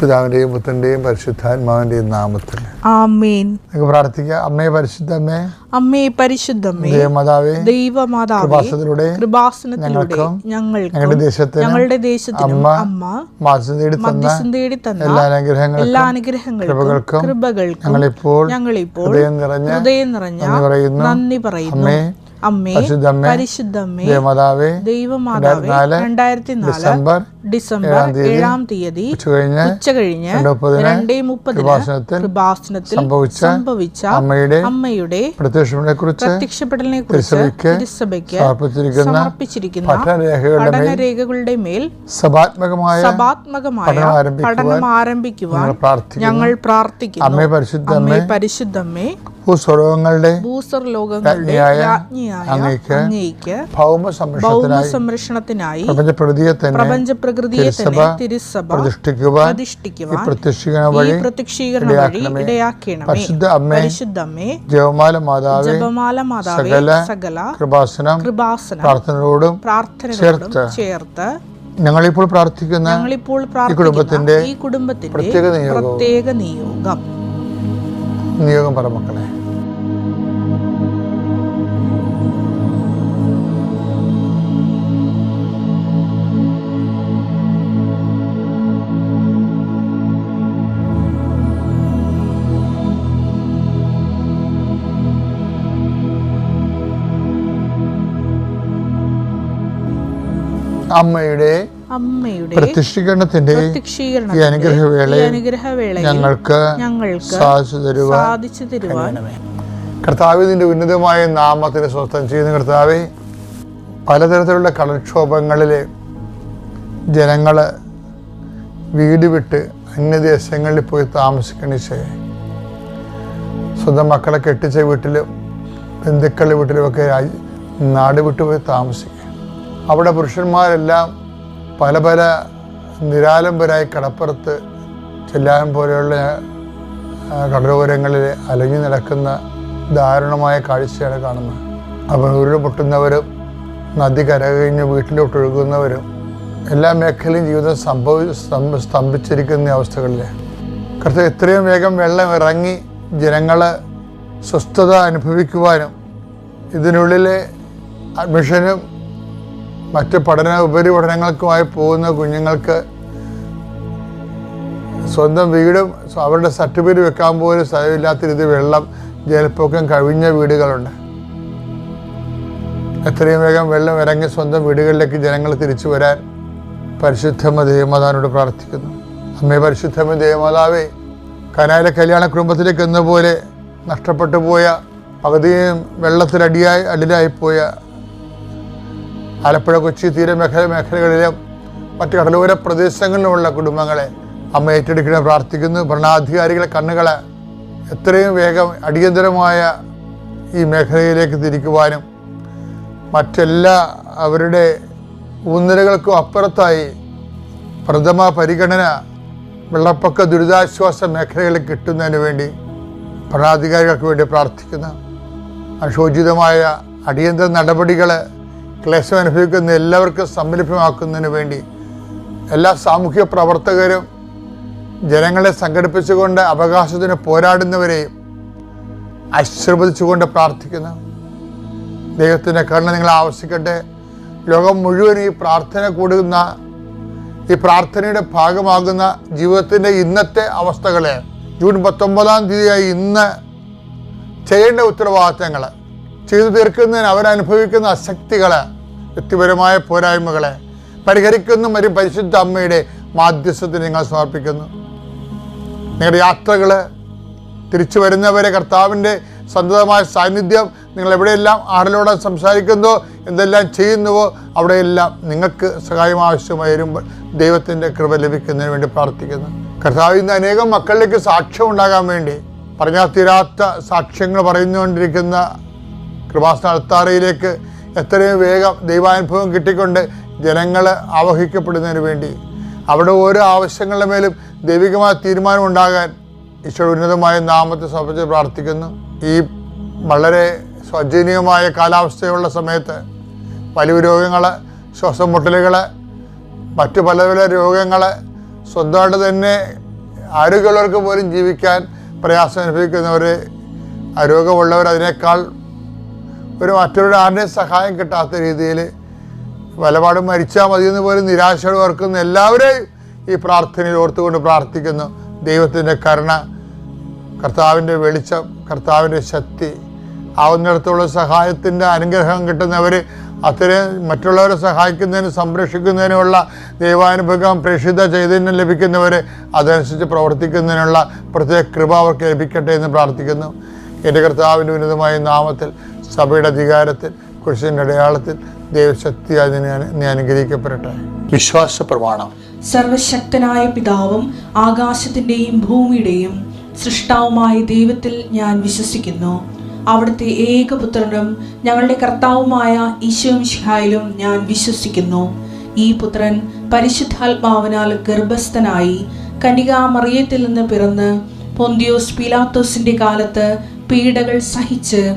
പിതാവിന്റെയും പുത്രന്റെയും പരിശുദ്ധാത്മാവിന്റെയും നാമത്തിൽ. ആമേൻ. നമുക്ക് പ്രാർത്ഥിക്കാം. അമ്മേ പരിശുദ്ധ അമ്മേ പരിശുദ്ധമ്മേ ദേവമാതാവേ ദൈവമാതാവേ കൃപാസനത്തിലൂടെ കൃപാസനത്തിലൂടെ ഞങ്ങൾക്കും ഞങ്ങളുടെ ദേശത്തിന് ഞങ്ങളുടെ ദേശത്തിനും അമ്മ മാസം നേടി തന്ന തേടി തന്ന എല്ലാ അനുഗ്രഹങ്ങൾക്കും എല്ലാ അനുഗ്രഹങ്ങൾക്കും കൃപകൾക്കും കൃപകൾക്കും ഞങ്ങളിപ്പോൾ ഞങ്ങളിപ്പോൾ ഹൃദയം നിറഞ്ഞ ഹൃദയം നിറഞ്ഞ നന്ദി പറയുന്നു. അമ്മേ അമ്മേ പരിശുദ്ധമ്മേ ദേവമാതാവേ ദൈവമാതാവേ രണ്ടായിരത്തി നാല് ഡിസംബർ ഡിസംബർ ഏഴാം തീയതി ഉച്ച കഴിഞ്ഞ് രണ്ട് മുപ്പതിന് കൃപാസനത്തിൽ കൃപാസനത്തിൽ സംഭവിച്ച അമ്മയുടെ അമ്മയുടെ പ്രത്യക്ഷപ്പെടലിനെ കുറിച്ച് പ്രത്യക്ഷപ്പെടലിനെ കുറിച്ച് തിരുസഭയ്ക്ക് സമർപ്പിച്ചിരിക്കുന്ന പഠനരേഖകളുടെ മേൽ സഭാത്മകമായ സഭാത്മകമായ പഠനം ആരംഭിക്കുവാൻ ഞങ്ങൾ പ്രാർത്ഥിക്കുന്നു. അമ്മേ പരിശുദ്ധ അമ്മേ പരിശുദ്ധമ്മേ ഭൂസ്വർലോകങ്ങളുടെ അങ്ങയ്ക്ക് ഭൗമ സംരക്ഷണത്തിനായി സംരക്ഷണത്തിനായി പ്രപഞ്ച പ്രകൃതിയെ തന്നെ പ്രപഞ്ച പ്രകൃതിയെ തന്നെ തിരുസഭ പ്രതിഷ്ഠിക്കുവാൻ പ്രതിഷ്ഠിക്കുവാൻ പ്രത്യക്ഷീകരണ വഴി പ്രത്യക്ഷീകരണം വഴി ഇടയാക്കണമേ. ഇടയാക്കണമേ. പരിശുദ്ധ അമ്മേ പരിശുദ്ധമ്മേ ജവമാല മാതാവേ ജപമാല മാതാവേ സകല കൃപാസനം കൃപാസനം പ്രാർത്ഥനയോടും ചേർത്ത് ഞങ്ങളിപ്പോൾ പ്രാർത്ഥിക്കുന്ന ഞങ്ങളിപ്പോൾ കുടുംബത്തിന്റെ ഈ കുടുംബത്തിന്റെ പ്രത്യേക നിയോഗവും പ്രത്യേക നിയോഗം. നിയോഗം പറ മക്കളെ. അമ്മയുടെ അമ്മയുടെ പ്രതിഷ്ഠീകരണത്തിന്റെ ഈ പ്രത്യക്ഷീകരണത്തിന്റെ അനുഗ്രഹവേളയിൽ ഞങ്ങൾക്ക് സാധിച്ചു തരുവാൻ സാധിച്ചു തരുവാൻ കർത്താവ് ഇതിന്റെ ഉന്നതമായ നാമത്തിന് സ്വസ്ഥം ചെയ്യുന്ന കർത്താവെ. പലതരത്തിലുള്ള കടൽക്ഷോഭങ്ങളിൽ ജനങ്ങൾ വീട് വിട്ട് അന്യദേശങ്ങളിൽ പോയി താമസിക്കണിച്ചേ സ്വന്തം മക്കളെ കെട്ടിച്ച വീട്ടിലും ബന്ധുക്കളുടെ വീട്ടിലുമൊക്കെ നാട് വിട്ടുപോയി താമസിക്കും അവിടെ പുരുഷന്മാരെല്ലാം പല പല നിരാലംബരായി കടപ്പുറത്ത് ചെല്ലാൻ പോലെയുള്ള കടലോരങ്ങളിൽ അലഞ്ഞു നടക്കുന്ന ദാരുണമായ കാഴ്ചയാണ് കാണുന്നത്. അവർ ഉരുൾ പൊട്ടുന്നവരും നദി കരകഴിഞ്ഞ് വീട്ടിലോട്ട് ഒഴുകുന്നവരും എല്ലാ മേഖലയും ജീവിതം സംഭവി സ്തംഭ- സ്തംഭിച്ചിരിക്കുന്ന അവസ്ഥകളിൽ കൃത്യം എത്രയും വേഗം വെള്ളം ഇറങ്ങി ജനങ്ങൾ സ്വസ്ഥത അനുഭവിക്കുവാനും ഇതിനുള്ളിലെ അഡ്മിഷനും മറ്റ് പഠന ഉപരിപഠനങ്ങൾക്കുമായി പോകുന്ന കുഞ്ഞുങ്ങൾക്ക് സ്വന്തം വീടും അവരുടെ സർട്ടിഫിക്കറ്റ് വെക്കാൻ പോലും സ്ഥലമില്ലാത്ത രീതി വെള്ളം ജലപ്പൊക്കം കവിഞ്ഞ വീടുകളുണ്ട്. എത്രയും വേഗം വെള്ളം ഇറങ്ങി സ്വന്തം വീടുകളിലേക്ക് ജനങ്ങൾ തിരിച്ചു വരാൻ പരിശുദ്ധമ്മ ദേവമാതാവിനോട് പ്രാർത്ഥിക്കുന്നു. അമ്മേ പരിശുദ്ധമ്മ ദേവമാതാവേ കനാലെ കല്യാണ കുടുംബത്തിലേക്ക് എന്ന പോലെ നഷ്ടപ്പെട്ടു പോയ പകുതിയും വെള്ളത്തിലടിയായി അടിലായി പോയ ആലപ്പുഴ കൊച്ചി തീരമേഖല മേഖലകളിലും മറ്റ് കടലോര പ്രദേശങ്ങളിലുമുള്ള കുടുംബങ്ങളെ അമ്മ ഏറ്റെടുക്കണം പ്രാർത്ഥിക്കുന്നു. ഭരണാധികാരികളെ കണ്ണുകളെ എത്രയും വേഗം അടിയന്തരമായ ഈ മേഖലയിലേക്ക് തിരിക്കുവാനും മറ്റെല്ലാ അവരുടെ ഊന്നലുകൾക്കും അപ്പുറത്തായി പ്രഥമ പരിഗണന വെള്ളപ്പൊക്ക ദുരിതാശ്വാസ മേഖലകളിൽ കിട്ടുന്നതിന് വേണ്ടി ഭരണാധികാരികൾക്ക് വേണ്ടി പ്രാർത്ഥിക്കുന്നു. അനുശോചിതമായ അടിയന്തര നടപടികൾ ക്ലേശം അനുഭവിക്കുന്ന എല്ലാവർക്കും സംരംഭമാക്കുന്നതിന് വേണ്ടി എല്ലാ സാമൂഹ്യ പ്രവർത്തകരും ജനങ്ങളെ സംഘടിപ്പിച്ചുകൊണ്ട് അവകാശത്തിന് പോരാടുന്നവരെയും ആശീർവദിച്ചുകൊണ്ട് പ്രാർത്ഥിക്കുന്നു. ദൈവത്തിന്റെ കരുണ നിങ്ങൾ ആവശ്യിക്കട്ടെ. ലോകം മുഴുവൻ ഈ പ്രാർത്ഥന കൂടുന്ന ഈ പ്രാർത്ഥനയുടെ ഭാഗമാകുന്ന ജീവിതത്തിന്റെ ഇന്നത്തെ അവസ്ഥകളെ ജൂൺ പത്തൊമ്പതാം തീയതിയായി ഇന്ന് ചെയ്യേണ്ട ഉത്തരവാദിത്തങ്ങൾ ചെയ്തു തീർക്കുന്നതിന് അവരനുഭവിക്കുന്ന അശക്തികളെ വ്യക്തിപരമായ പോരായ്മകളെ പരിഹരിക്കുന്ന ഒരു പരിശുദ്ധ അമ്മയുടെ മാധ്യസ്ഥത്തിന് നിങ്ങൾ സമർപ്പിക്കുന്നു. നിങ്ങളുടെ യാത്രകൾ തിരിച്ചു വരുന്നവരെ കർത്താവിന്റെ സന്തതമായ സാന്നിധ്യം നിങ്ങൾ എവിടെയെല്ലാം ആരലോടെ സംസാരിക്കുന്നോ എന്തെല്ലാം ചെയ്യുന്നുവോ അവിടെയെല്ലാം നിങ്ങൾക്ക് സഹായം ആവശ്യമായി വരുമ്പോൾ ദൈവത്തിന്റെ കൃപ ലഭിക്കുന്നതിന് വേണ്ടി പ്രാർത്ഥിക്കുന്നു. കർത്താവ് ഇന്ന് അനേകം മക്കളിലേക്ക് സാക്ഷ്യം ഉണ്ടാകാൻ വേണ്ടി പറഞ്ഞാൽ തീരാത്ത സാക്ഷ്യങ്ങൾ പറഞ്ഞുകൊണ്ടിരിക്കുന്ന കൃപാസന അൾത്താറയിലേക്ക് എത്രയും വേഗം ദൈവാനുഭവം കിട്ടിക്കൊണ്ട് ജനങ്ങൾ ആവഹിക്കപ്പെടുന്നതിന് വേണ്ടി. അവിടെ ഓരോ ആവശ്യങ്ങളുടെ മേലും ദൈവികമായ തീരുമാനം ഉണ്ടാകാൻ ഈശോയുടെ ഉന്നതമായ നാമത്തെ സമർപ്പിച്ച് പ്രാർത്ഥിക്കുന്നു. ഈ വളരെ സ്വജനീയമായ കാലാവസ്ഥയുള്ള സമയത്ത് വലിയ രോഗങ്ങൾ ശ്വാസം മുട്ടലുകൾ മറ്റു പല പല രോഗങ്ങൾ സ്വന്തമായിട്ട് തന്നെ ആരോഗ്യമുള്ളവർക്ക് പോലും ജീവിക്കാൻ പ്രയാസം അനുഭവിക്കുന്നവർ ആരോഗ്യമുള്ളവർ അതിനേക്കാൾ ഒരു മറ്റൊരാളുടെയും സഹായം കിട്ടാത്ത രീതിയിൽ വലപാട് മരിച്ചാൽ മതിയെന്ന് പോലും നിരാശയോട് ഓർക്കുന്ന എല്ലാവരെയും ഈ പ്രാർത്ഥനയിൽ ഓർത്തുകൊണ്ട് പ്രാർത്ഥിക്കുന്നു. ദൈവത്തിന്റെ കരുണ കർത്താവിന്റെ വെളിച്ചം കർത്താവിന്റെ ശക്തി ആവുന്നിടത്തോളം സഹായത്തിന്റെ അനുഗ്രഹം കിട്ടുന്നവർ അത്രയും മറ്റുള്ളവരെ സഹായിക്കുന്നതിനും സംരക്ഷിക്കുന്നതിനുമുള്ള ദൈവാനുഭവം പ്രേക്ഷിത ചൈതന്യം ലഭിക്കുന്നവർ അതനുസരിച്ച് പ്രവർത്തിക്കുന്നതിനുള്ള പ്രത്യേക കൃപ അവർക്ക് ലഭിക്കട്ടെ എന്ന് പ്രാർത്ഥിക്കുന്നു. എന്റെ കർത്താവിന്റെ ഉന്നതമായ നാമത്തിൽ സഭയുടെ അധികാരത്തിൽ കുരിശിന്റെ അടയാളത്തിൽ ദൈവശക്തി അതിനെ നീ അനുഗ്രഹിക്കപ്പെടട്ടെ. വിശ്വാസ പ്രമാണം സർവശക്തനായ പിതാവും ആകാശത്തിന്റെയും ഭൂമിയുടെയും സൃഷ്ടാവുമായ ദൈവത്തിൽ ഞാൻ വിശ്വസിക്കുന്നു. അവിടുത്തെ ഏകപുത്രനും ഞങ്ങളുടെ കർത്താവുമായ ഈശോമിഷിഹായിലും ഞാൻ വിശ്വസിക്കുന്നു. ഈ പുത്രൻ പരിശുദ്ധാത്മാവിനാൽ ഗർഭസ്ഥനായി കനികാമറിയത്തിൽ നിന്ന് പിറന്ന് പൊന്തിയോസ് പിലാത്തോസിന്റെ കാലത്ത് പീഡകൾ സഹിച്ച്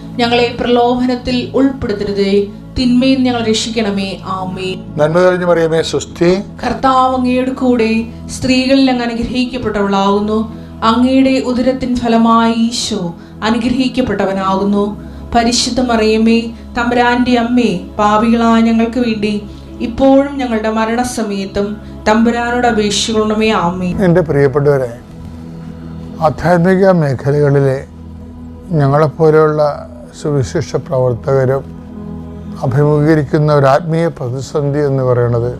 ഞങ്ങളെ പ്രലോഭനത്തിൽ ഉൾപ്പെടുത്തരുതേ. തിന്മയിൽ ഞങ്ങൾ രക്ഷിക്കണമേ. ആമേൻ. നന്മ കഴിഞ്ഞു പറയുമേ സുസ്ഥി കർത്താവ് അങ്ങയുടെ കൂടെ സ്ത്രീകളിൽ അങ്ങ് അനുഗ്രഹിക്കപ്പെട്ടവളാകുന്നു. അങ്ങയുടെ ഉദരത്തിൻ ഫലമായി ഈശോ അനുഗ്രഹിക്കപ്പെട്ടവനാകുന്നു. പരിശുദ്ധ മറിയമ്മേ തമ്പുരാന്റെ അമ്മേ പാപികളായ ഞങ്ങൾക്ക് വേണ്ടി ഇപ്പോഴും ഞങ്ങളുടെ മരണസമയത്തും തമ്പുരാനോട് അപേക്ഷിക്കണമേ. ആമേ എന്റെ പ്രിയപ്പെട്ടവരെ ആധ്യാത്മിക മേഖലകളിലെ ഞങ്ങളെപ്പോലെയുള്ള സുവിശേഷ പ്രവർത്തകരും അഭിമുഖീകരിക്കുന്ന ഒരു ആത്മീയ പ്രതിസന്ധി എന്ന് പറയുന്നത്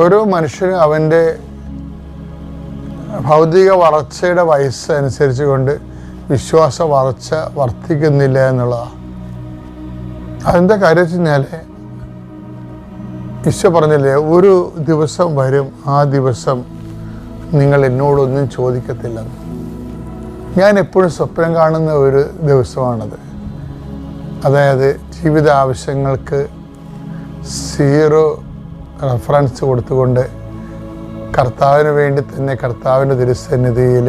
ഓരോ മനുഷ്യനും അവന്റെ ഭൗതിക വളർച്ചയുടെ വയസ്സ് അനുസരിച്ച് കൊണ്ട് വിശ്വാസ വളർച്ച വർദ്ധിക്കുന്നില്ല എന്നുള്ളതാണ്. അതിന്റെ കാര്യം വെച്ച് കഴിഞ്ഞാൽ ഈശോ പറഞ്ഞില്ലേ ഒരു ദിവസം വരും ആ ദിവസം നിങ്ങൾ എന്നോടൊന്നും ചോദിക്കത്തില്ലെന്ന്. ഞാൻ എപ്പോഴും സ്വപ്നം കാണുന്ന ഒരു ദിവസമാണത്. അതായത് ജീവിത ആവശ്യങ്ങൾക്ക് സീറോ റെഫറൻസ് കൊടുത്തുകൊണ്ട് കർത്താവിന് വേണ്ടി തന്നെ കർത്താവിന്റെ തിരുസന്നിധിയിൽ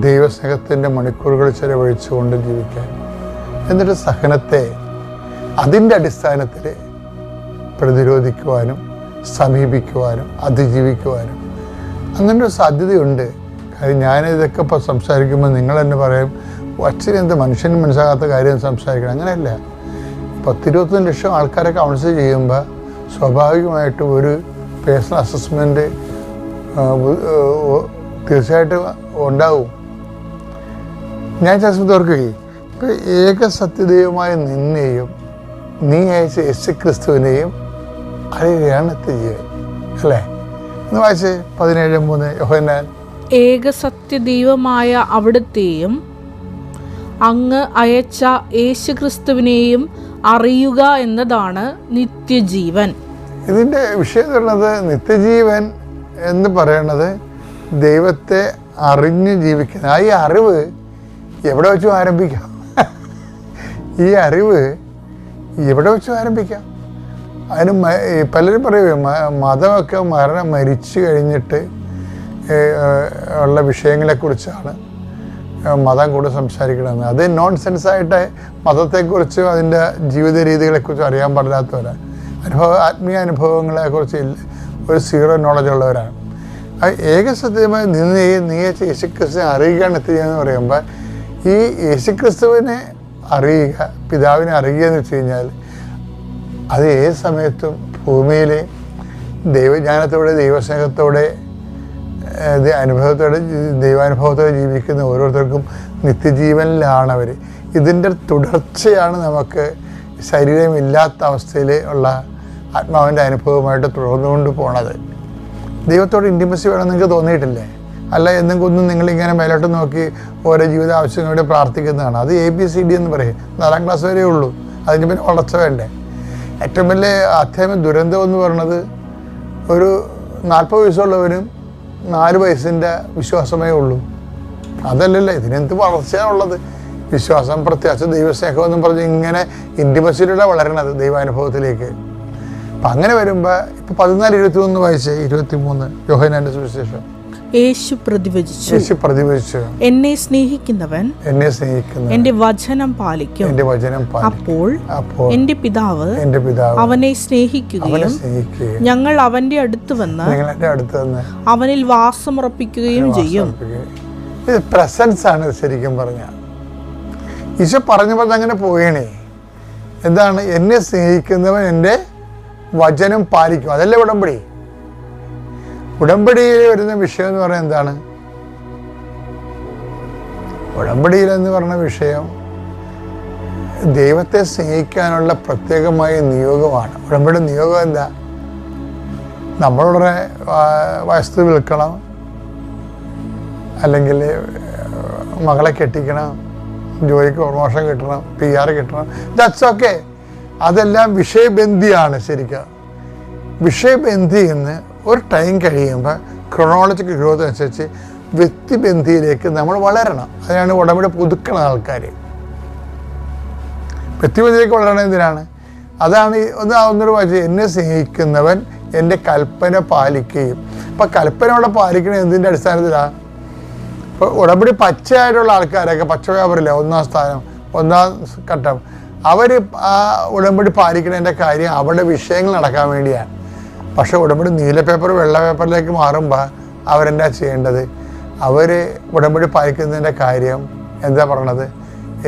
ദൈവസ്നേഹത്തിന്റെ മണിക്കൂറുകൾ ചെലവഴിച്ചുകൊണ്ട് ജീവിക്കാൻ. എന്നിട്ട് സഹനത്തെ അതിന്റെ അടിസ്ഥാനത്തിൽ പ്രതിരോധിക്കുവാനും സമീപിക്കുവാനും അതിജീവിക്കുവാനും അങ്ങനൊരു സാധ്യതയുണ്ട്. ഇതൊക്കെ ഇപ്പോൾ സംസാരിക്കുമ്പോൾ നിങ്ങൾ തന്നെ പറയും അച്ഛൻ എന്ത് മനുഷ്യന് മനസ്സിലാകാത്ത കാര്യം സംസാരിക്കണം. അങ്ങനെയല്ല. പത്തിരുപത്തഞ്ച് ലക്ഷം ആൾക്കാരെ കൗൺസിൽ ചെയ്യുമ്പോൾ സ്വാഭാവികമായിട്ട് ഒരു പേഴ്സണൽ അസസ്മെന്റ് തീർച്ചയായിട്ടും ഉണ്ടാവും. ഞാൻ ചാസ്മത്ത് ഓർക്കുകയും? ഏക സത്യദൈവമായി നിന്നെയും നീ അയച്ച യേശു ക്രിസ്തുവിനെയും അറിയുകയാണ് നിത്യജീവൻ അല്ലേ? ഇന്ന് വായിച്ച്. പതിനേഴ് മൂന്ന് യോഹന്നാൻ ഏകസത്യദൈവമായ അവിടുത്തെയും അങ്ങ് അയച്ച യേശുക്രിസ്തുവിനെയും അറിയുക എന്നതാണ് നിത്യജീവൻ. ഇതിന്റെ വിഷയം എന്ന് നിത്യജീവൻ എന്ന് പറയുന്നത് ദൈവത്തെ അറിഞ്ഞ് ജീവിക്കുന്ന ആ ഈ അറിവ് എവിടെ വെച്ചും ആരംഭിക്കാം? ഈ അറിവ് എവിടെ വെച്ചും ആരംഭിക്കാം? അതിന് പലരും പറയുമേ മ- മതമൊക്കെ മരണം മരിച്ചു കഴിഞ്ഞിട്ട് ഉള്ള വിഷയങ്ങളെക്കുറിച്ചാണ് മതം കൂടെ സംസാരിക്കണമെന്ന് അത് നോൺ സെൻസായിട്ട് മതത്തെക്കുറിച്ചും അതിന്റെ ജീവിത രീതികളെക്കുറിച്ചും അറിയാൻ പാടില്ലാത്തവരാണ്. അനുഭവ ആത്മീയ അനുഭവങ്ങളെക്കുറിച്ച് ഒരു സീറോ നോളജ് ഉള്ളവരാണ്. ഏകസത്യമായി നിന്ന് നീ യേശുക്രിസ്തുവിനെ അറിയുകയാണ് എത്തിയെന്ന് പറയുമ്പോൾ ഈ യേശുക്രിസ്തുവിനെ അറിയുക പിതാവിനെ അറിയുക എന്ന് വെച്ച് കഴിഞ്ഞാൽ അത് ഏത് സമയത്തും ഭൂമിയിലെ ദൈവജ്ഞാനത്തോടെ ദൈവസ്നേഹത്തോടെ അനുഭവത്തോടെ ദൈവാനുഭവത്തോടെ ജീവിക്കുന്ന ഓരോരുത്തർക്കും നിത്യജീവനിലാണ് അവർ ഇതിന്റെ തുടർച്ചയാണ് നമുക്ക് ശരീരമില്ലാത്ത അവസ്ഥയിൽ ഉള്ള ആത്മാവിന്റെ അനുഭവമായിട്ട് തുടർന്നുകൊണ്ട് പോണത്. ദൈവത്തോട് ഇന്റിമസി വേണം നിങ്ങൾക്ക് തോന്നിയിട്ടില്ലേ? അല്ല എന്നും നിങ്ങളിങ്ങനെ മേലോട്ട് നോക്കി ഓരോ ജീവിത ആവശ്യങ്ങൾ വേണ്ടി പ്രാർത്ഥിക്കുന്നതാണ്. അത് എ ബി സി ഡി എന്ന് പറയും. നാലാം ക്ലാസ് വരെ ഉള്ളൂ. അതിന് പിന്നെ വളർച്ച വേണ്ടേ? ഏറ്റവും വലിയ അത്യാവശ്യം ദുരന്തം എന്ന് പറയുന്നത് ഒരു നാൽപ്പത് വയസ്സുള്ളവനും നാല് വയസ്സിന്റെ വിശ്വാസമേ ഉള്ളൂ. അതല്ലല്ലോ ഇതിനെന്ത് വളർച്ചയാണുള്ളത്? വിശ്വാസം പ്രത്യാശ ദൈവസ്നേഹം എന്നും പറഞ്ഞ് ഇങ്ങനെ ഇന്റിമസിയിലൂടെ വളരണത് ദൈവാനുഭവത്തിലേക്ക്. അപ്പം അങ്ങനെ വരുമ്പോൾ ഇപ്പം പതിനാല് ഇരുപത്തി മൂന്ന് വയസ്സ് ഇരുപത്തി മൂന്ന് യോഹനാന്റെ സുവിശേഷം. യേശു പ്രതിവചിച്ചു. യേശു പ്രതിവചിച്ചു. എന്നെ സ്നേഹിക്കുന്നവൻ എന്നെ സ്നേഹിക്കുന്ന എന്റെ വചനം പാലിക്കും. എന്റെ വചനം അപ്പോൾ അപ്പോൾ എന്റെ പിതാവ് എന്റെ പിതാവ് അവനെ സ്നേഹിക്കുകയും ഞങ്ങൾ അവന്റെ അടുത്ത് വന്ന് എന്റെ അടുത്ത് വന്ന് അവനിൽ വാസമുറപ്പിക്കുകയും ചെയ്യും. ഇത് പ്രസൻസ് ആണ് ശരിക്കും പറഞ്ഞ ഈശോ പറഞ്ഞു പറഞ്ഞ് അങ്ങനെ പോയണേ എന്താണ്? എന്നെ സ്നേഹിക്കുന്നവൻ എന്റെ വചനം പാലിക്കും. അതല്ലേ ഉടമ്പടി? ഉടമ്പടിയിൽ വരുന്ന വിഷയം എന്ന് പറയുന്നത് എന്താണ്? ഉടമ്പടിയിൽ എന്ന് പറഞ്ഞ വിഷയം ദൈവത്തെ സ്നേഹിക്കാനുള്ള പ്രത്യേകമായ നിയോഗമാണ്. ഉടമ്പടി നിയോഗം എന്താ? നമ്മളുടെ വസ്തു വിൽക്കണം. അല്ലെങ്കിൽ മകളെ കെട്ടിക്കണം. ജോലിക്ക് പ്രമോഷൻ കിട്ടണം പി ആർ കിട്ടണം. ദാറ്റ്സ് ഓക്കെ അതെല്ലാം വിഷയബന്ധിയാണ് ശരിക്കും. വിഷയബന്ധി നിന്ന് ഒരു ടൈം കഴിയുമ്പോൾ ക്രൊണോളജിക്കൽ ഗ്രോത്ത് അനുസരിച്ച് വ്യക്തിബന്ധിയിലേക്ക് നമ്മൾ വളരണം. അതിനാണ് ഉടമ്പടി പുതുക്കണ ആൾക്കാർ വ്യക്തിബന്ധിയിലേക്ക് വളരണം എന്തിനാണ്? അതാണ് ഒന്ന് ഒന്നൊരു വായിച്ചത് എന്നെ സ്നേഹിക്കുന്നവൻ എന്റെ കൽപ്പന പാലിക്കുകയും. അപ്പം കൽപ്പന അവിടെ പാലിക്കണ എന്തിന്റെ അടിസ്ഥാനത്തിലാണ് ഇപ്പോൾ ഉടമ്പടി പച്ചയായിട്ടുള്ള ആൾക്കാരൊക്കെ പച്ച വ്യാപാരമില്ല ഒന്നാം സ്ഥാനം ഒന്നാം ഘട്ടം. അവർ ആ ഉടമ്പടി പാലിക്കുന്നതിന്റെ കാര്യം അവരുടെ വിഷയങ്ങൾ നടക്കാൻ വേണ്ടിയാണ്. പക്ഷേ ഉടമ്പടി നീല പേപ്പർ വെള്ള പേപ്പറിലേക്ക് മാറുമ്പോൾ അവരെന്താ ചെയ്യേണ്ടത്? അവർ ഉടമ്പടി പാലിക്കുന്നതിന്റെ കാര്യം എന്താ പറയണത്?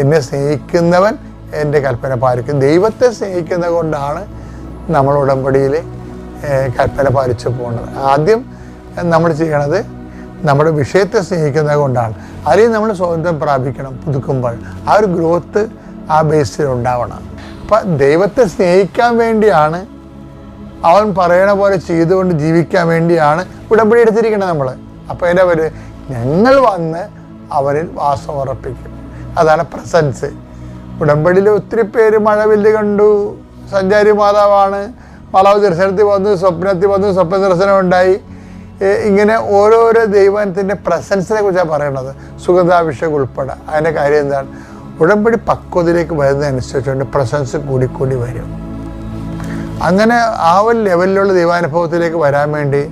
എന്നെ സ്നേഹിക്കുന്നവൻ എന്റെ കൽപ്പന പാലിക്കും. ദൈവത്തെ സ്നേഹിക്കുന്നത് കൊണ്ടാണ് നമ്മൾ ഉടമ്പടിയിൽ കൽപ്പന പാലിച്ചു പോകുന്നത് ആദ്യം നമ്മൾ ചെയ്യണത് നമ്മുടെ വിഷയത്തെ സ്നേഹിക്കുന്നത് കൊണ്ടാണ്. അതിൽ നമ്മൾ സ്വാതന്ത്ര്യം പ്രാപിക്കണം പുതുക്കുമ്പോൾ. ആ ഒരു ഗ്രോത്ത് ആ ബേസിൽ ഉണ്ടാവണം. അപ്പം ദൈവത്തെ സ്നേഹിക്കാൻ വേണ്ടിയാണ് അവൻ പറയണ പോലെ ചെയ്തുകൊണ്ട് ജീവിക്കാൻ വേണ്ടിയാണ് ഉടമ്പടി എടുത്തിരിക്കുന്നത് നമ്മൾ അപ്പോൾ എന്റെ അവർ ഞങ്ങൾ വന്ന് അവരിൽ വാസം ഉറപ്പിക്കും. അതാണ് പ്രസൻസ്. ഉടമ്പടിയിൽ ഒത്തിരി പേര് മഴവില്ല് കണ്ടു. സഞ്ചാരി മാതാവാണ്. മാതാവ് ദർശനത്തിൽ വന്നു സ്വപ്നത്തിൽ വന്നു സ്വപ്ന ദർശനം ഉണ്ടായി. ഇങ്ങനെ ഓരോരോ ദൈവത്തിന്റെ പ്രസൻസിനെ കുറിച്ചാണ് പറയണത്. സുഗന്ധാഭിഷേകം ഉൾപ്പെടെ. അതിന്റെ കാര്യം എന്താണ്? ഉടമ്പടി പക്വതയിലേക്ക് വരുന്നതനുസരിച്ചുകൊണ്ട് പ്രസൻസ് കൂടിക്കൂടി വരും. അങ്ങനെ ആ ഒരു ലെവലിലുള്ള ദൈവാനുഭവത്തിലേക്ക് വരാൻ വേണ്ടി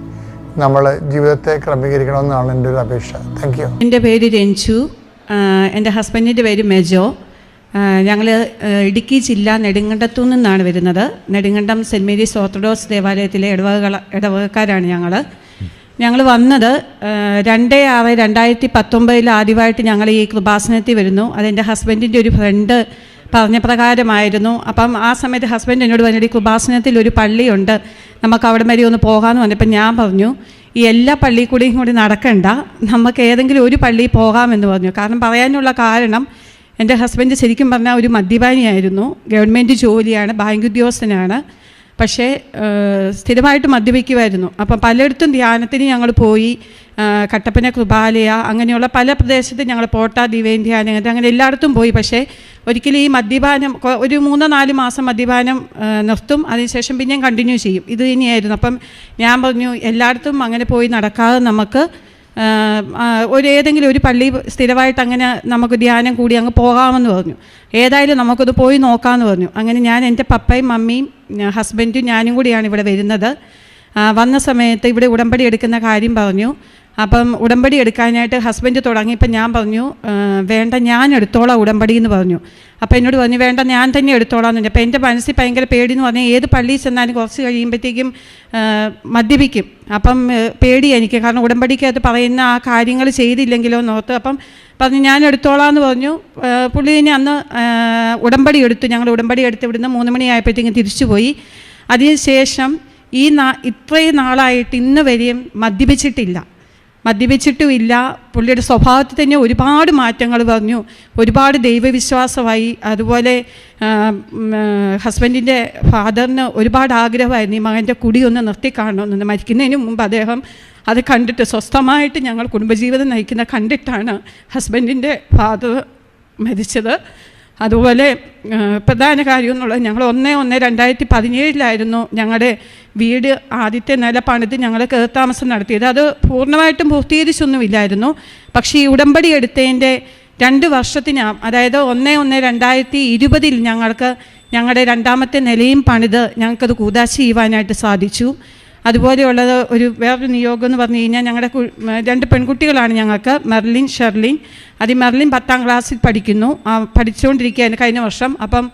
നമ്മൾ ജീവിതത്തെ ക്രമീകരിക്കണമെന്നാണ് എന്റെ ഒരു അപേക്ഷ. താങ്ക് യു എന്റെ പേര് രഞ്ജു. എന്റെ ഹസ്ബൻഡിന്റെ പേര് മെജോ. ഞങ്ങൾ ഇടുക്കി ജില്ല നെടുങ്കണ്ടത്തു നിന്നാണ് വരുന്നത്. നെടുങ്കണ്ടം സെന്റ് മേരീസ് ഓർത്തഡോക്സ് ദേവാലയത്തിലെ ഇടവക ഇടവകക്കാരാണ് ഞങ്ങൾ ഞങ്ങൾ വന്നത് രണ്ട് ആറ് രണ്ടായിരത്തി പത്തൊമ്പതിൽ ആദ്യമായിട്ട് ഞങ്ങൾ ഈ കൃപാസനത്തിൽ വരുന്നു. അതെന്റെ ഹസ്ബൻഡിന്റെ ഒരു ഫ്രണ്ട് പറഞ്ഞ പ്രകാരമായിരുന്നു. അപ്പം ആ സമയത്ത് ഹസ്ബൻഡ് എന്നോട് പറഞ്ഞു കൃപാസനത്തിൽ ഒരു പള്ളിയുണ്ട്. നമുക്ക് അവിടെ വരെ ഒന്ന് പോകാമെന്ന് പറഞ്ഞപ്പോൾ ഞാൻ പറഞ്ഞു ഈ എല്ലാ പള്ളിയിൽ കൂടിയും കൂടി നടക്കണ്ട. നമുക്ക് ഏതെങ്കിലും ഒരു പള്ളിയിൽ പോകാമെന്ന് പറഞ്ഞു. കാരണം പറയാനുള്ള കാരണം എന്റെ ഹസ്ബൻഡ് ശരിക്കും പറഞ്ഞാൽ ഒരു മദ്യപാനിയായിരുന്നു. ഗവൺമെന്റ് ജോലിയാണ് ബാങ്ക് ഉദ്യോഗസ്ഥനാണ്. പക്ഷേ സ്ഥിരമായിട്ട് മദ്യപിക്കുമായിരുന്നു. അപ്പം പലയിടത്തും ധ്യാനത്തിന് ഞങ്ങൾ പോയി കട്ടപ്പന കൃപാലയ അങ്ങനെയുള്ള പല പ്രദേശത്തും ഞങ്ങൾ പോട്ട ദിവൈൻ ധ്യാനം അങ്ങനെ എല്ലായിടത്തും പോയി. പക്ഷേ ഒരിക്കലും ഈ മദ്യപാനം ഒരു മൂന്നോ നാല് മാസം മദ്യപാനം നിർത്തും. അതിനുശേഷം പിന്നെയും കണ്ടിന്യൂ ചെയ്യും. ഇത് തന്നെയായിരുന്നു. അപ്പം ഞാൻ പറഞ്ഞു എല്ലായിടത്തും അങ്ങനെ പോയി നടക്കാതെ നമുക്ക് ഒരു ഏതെങ്കിലും ഒരു പള്ളി സ്ഥിരമായിട്ട് അങ്ങനെ നമുക്ക് ധ്യാനം കൂടി അങ്ങ് പോകാമെന്ന് പറഞ്ഞു. ഏതായാലും നമുക്കത് പോയി നോക്കാമെന്ന് പറഞ്ഞു. അങ്ങനെ ഞാൻ എന്റെ പപ്പയും മമ്മിയും ഹസ്ബൻഡും ഞാനും കൂടിയാണ് ഇവിടെ വരുന്നത്. വന്ന സമയത്ത് ഇവിടെ ഉടമ്പടി എടുക്കുന്ന കാര്യം പറഞ്ഞു. അപ്പം ഉടമ്പടി എടുക്കാനായിട്ട് ഹസ്ബൻഡ് തുടങ്ങി. തുടങ്ങിയപ്പോൾ ഞാൻ പറഞ്ഞു വേണ്ട ഞാൻ എടുത്തോളാം ഉടമ്പടി എന്ന് പറഞ്ഞു. അപ്പോൾ എന്നോട് പറഞ്ഞു വേണ്ട ഞാൻ തന്നെ എടുത്തോളാം എന്ന് പറഞ്ഞു. അപ്പോൾ എന്റെ മനസ്സിൽ ഭയങ്കര പേടി എന്ന് പറഞ്ഞാൽ ഏത് പള്ളിയിൽ ചെന്നാലും കുറച്ച് കഴിയുമ്പോഴത്തേക്കും മദ്യപിക്കും. അപ്പം പേടി എനിക്ക്. കാരണം ഉടമ്പടിക്കകത്ത് പറയുന്ന ആ കാര്യങ്ങൾ ചെയ്തില്ലെങ്കിലോ എന്നോർത്ത് അപ്പം പറഞ്ഞു ഞാൻ എടുത്തോളാം എന്ന് പറഞ്ഞു. പുള്ളി തന്നെ അന്ന് ഉടമ്പടി എടുത്തു. ഞങ്ങൾ ഉടമ്പടി എടുത്ത് ഇവിടുന്ന് മൂന്ന് മണിയായപ്പോഴത്തേക്കും തിരിച്ചു പോയി. അതിനുശേഷം ഈ നാ ഇത്രയും നാളായിട്ട് ഇന്ന് വരെയും മദ്യപിച്ചിട്ടില്ല. മദ്യപിച്ചിട്ടുമില്ല. പുള്ളിയുടെ സ്വഭാവത്തിൽ തന്നെ ഒരുപാട് മാറ്റങ്ങൾ പറഞ്ഞു ഒരുപാട് ദൈവവിശ്വാസമായി. അതുപോലെ ഹസ്ബൻഡിന്റെ ഫാദറിന് ഒരുപാട് ആഗ്രഹമായിരുന്നു. ഈ മകന്റെ കുടി ഒന്ന് നിർത്തി കാണണമെന്ന്. മരിക്കുന്നതിന് മുമ്പ് അദ്ദേഹം അത് കണ്ടിട്ട് സ്വസ്ഥമായിട്ട് ഞങ്ങൾ കുടുംബജീവിതം നയിക്കുന്ന കണ്ടിട്ടാണ് ഹസ്ബൻഡിന്റെ ഫാദർ മരിച്ചത്. അതുപോലെ പ്രധാന കാര്യം എന്നുള്ളത് ഞങ്ങൾ ഒന്ന് ഒന്ന് രണ്ടായിരത്തി പതിനേഴിലായിരുന്നു ഞങ്ങളുടെ വീട് ആദ്യത്തെ നില പണിത് ഞങ്ങൾ കയറത്താമസം നടത്തിയത്. അത് പൂർണമായിട്ടും പൂർത്തീകരിച്ചൊന്നുമില്ലായിരുന്നു. പക്ഷേ ഈ ഉടമ്പടി എടുത്തതിന്റെ രണ്ട് വർഷത്തിനകം അതായത് ഒന്ന് ഒന്ന് രണ്ടായിരത്തി ഇരുപതിൽ ഞങ്ങൾക്ക് ഞങ്ങളുടെ രണ്ടാമത്തെ നിലയും പണിത് ഞങ്ങൾക്കത് കൂതാശ ചെയ്യുവാനായിട്ട് സാധിച്ചു. അതുപോലെയുള്ളത് ഒരു വേറൊരു നിയോഗം എന്ന് പറഞ്ഞു കഴിഞ്ഞാൽ ഞങ്ങളുടെ രണ്ട് പെൺകുട്ടികളാണ് ഞങ്ങൾക്ക്. Merlin Sherlin. അത് മെർലിൻ പത്താം ക്ലാസ്സിൽ പഠിക്കുന്നു. പഠിച്ചുകൊണ്ടിരിക്കുകയാണ് കഴിഞ്ഞ വർഷം. അപ്പം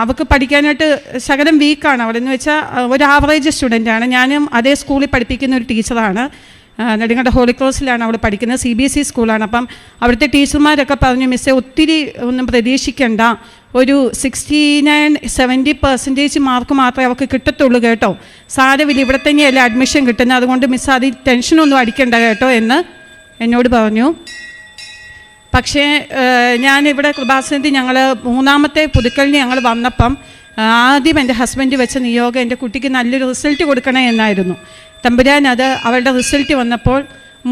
അവൾക്ക് പഠിക്കാനായിട്ട് ശകലം വീക്കാണ്. അവിടെ എന്ന് വെച്ചാൽ ഒരു ആവറേജ് സ്റ്റുഡന്റാണ് ഞാനും അതേ സ്കൂളിൽ പഠിപ്പിക്കുന്ന ഒരു ടീച്ചറാണ്. നെടുങ്ങണ്ട ഹോളിക്രോസിലാണ് അവൾ പഠിക്കുന്നത്. സി ബി എസ് ഇ സ്കൂളാണ്. അപ്പം അവിടുത്തെ ടീച്ചർമാരൊക്കെ പറഞ്ഞു മിസ്സെ ഒത്തിരി ഒന്നും പ്രതീക്ഷിക്കണ്ട. ഒരു sixty nine seventy percentage mark മാത്രമേ അവൾക്ക് കിട്ടത്തുള്ളൂ കേട്ടോ. സാരവില്ല ഇവിടെ തന്നെയല്ലേ അഡ്മിഷൻ കിട്ടുന്നത്. അതുകൊണ്ട് മിസ് അതിൽ ടെൻഷനൊന്നും അടിക്കണ്ട കേട്ടോ എന്ന് എന്നോട് പറഞ്ഞു. പക്ഷേ ഞാനിവിടെ കൃപാസനത്തിൽ ഞങ്ങൾ മൂന്നാമത്തെ പുതുക്കലിന് ഞങ്ങൾ വന്നപ്പം ആദ്യം എന്റെ ഹസ്ബൻഡ് വെച്ച നിയോഗം എന്റെ കുട്ടിക്ക് നല്ലൊരു റിസൾട്ട് കൊടുക്കണേ എന്നായിരുന്നു. തമ്പുരാൻ അത് അവളുടെ റിസൾട്ട് വന്നപ്പോൾ